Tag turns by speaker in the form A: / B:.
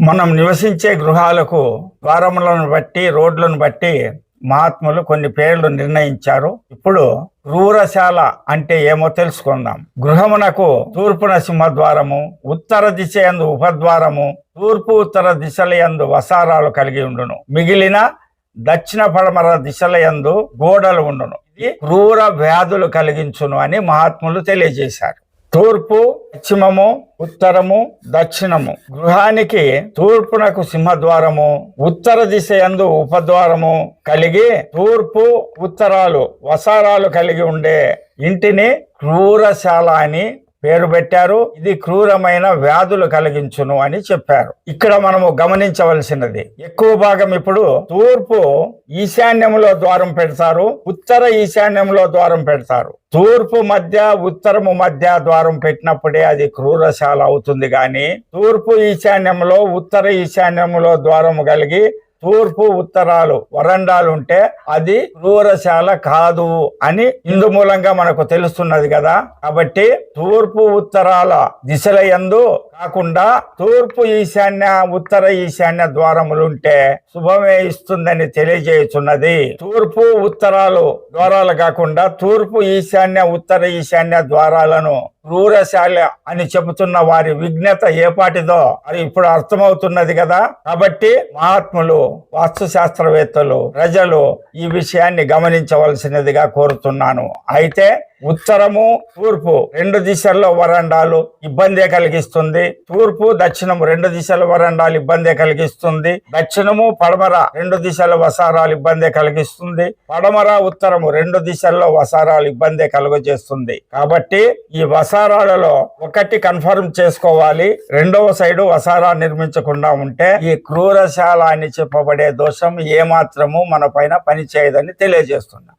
A: మనం నివసించే గృహాలకు ద్వారములను బట్టి రోడ్లను బట్టి మహాత్ములు కొన్ని పేర్లు నిర్ణయించారు. ఇప్పుడు క్రూరశాల అంటే ఏమో తెలుసుకుందాం. గృహమునకు తూర్పున సింహద్వారము ఉత్తర దిశ యందు ఉపద్వారము తూర్పు ఉత్తర దిశల యందు వసారాలు కలిగి ఉండును. మిగిలిన దక్షిణ పడమర దిశల యందు గోడలు ఉండును. ఇది క్రూర వ్యాధులు కలిగించును అని మహాత్ములు తెలియజేశారు. తూర్పు పశ్చిమము ఉత్తరము దక్షిణము. గృహానికి తూర్పునకు సింహద్వారము ఉత్తర దిశ యందు ఉపద్వారము కలిగి తూర్పు ఉత్తరాలు వసారాలు కలిగి ఉండే ఇంటిని క్రూరశాల అని పేరు పెట్టారు. ఇది క్రూరమైన వ్యాధులు కలిగించును అని చెప్పారు. ఇక్కడ మనము గమనించవలసినది ఎక్కువ భాగం ఇప్పుడు తూర్పు ఈశాన్యములో ద్వారం పెడతారు ఉత్తర ఈశాన్యంలో ద్వారం పెడతారు. తూర్పు మధ్య ఉత్తరము మధ్య ద్వారం పెట్టినప్పుడే అది క్రూరశాల అవుతుంది గాని తూర్పు ఈశాన్యంలో ఉత్తర ఈశాన్యంలో ద్వారము కలిగి తూర్పు ఉత్తరాలు వరండాలు ఉంటే అది క్రూరశాల కాదు అని ఇందు మూలంగా మనకు తెలుస్తున్నది కదా. కాబట్టి తూర్పు ఉత్తరాల దిశల యందు కాకుండా తూర్పు ఈశాన్య ఉత్తర ఈశాన్య ద్వారములు ఉంటే శుభమే ఇస్తుందని తెలియజేయుచున్నది. తూర్పు ఉత్తరాలు ద్వారాలు కాకుండా తూర్పు ఈశాన్య ఉత్తర ఈశాన్య ద్వారాలను క్రూరశాల అని చెబుతున్న వారి విఘ్నత ఏపాటిదో అది ఇప్పుడు అర్థమవుతున్నది కదా. కాబట్టి మహాత్ములు వాస్తు శాస్త్రవేత్తలు ప్రజలు ఈ విషయాన్ని గమనించవలసినదిగా కోరుతున్నాను. అయితే ఉత్తరము తూర్పు. రెండు దిశల్లో వరండాలు ఇబ్బందే కలిగిస్తుంది. తూర్పు దక్షిణము రెండు దిశల వరండాలు ఇబ్బందే కలిగిస్తుంది. దక్షిణము పడమర రెండు దిశల వసారాలు ఇబ్బందే కలిగిస్తుంది. పడమర ఉత్తరము రెండు దిశల్లో వసారాలు ఇబ్బందే కలుగజేస్తుంది. కాబట్టి ఈ వసారాలలో ఒకటి కన్ఫర్మ్ చేసుకోవాలి. రెండవ సైడు వసారా నిర్మించకుండా ఉంటే ఈ క్రూరశాల అని చెప్పబడే దోషం ఏమాత్రము మన పైన పనిచేయదని తెలియజేస్తున్నా.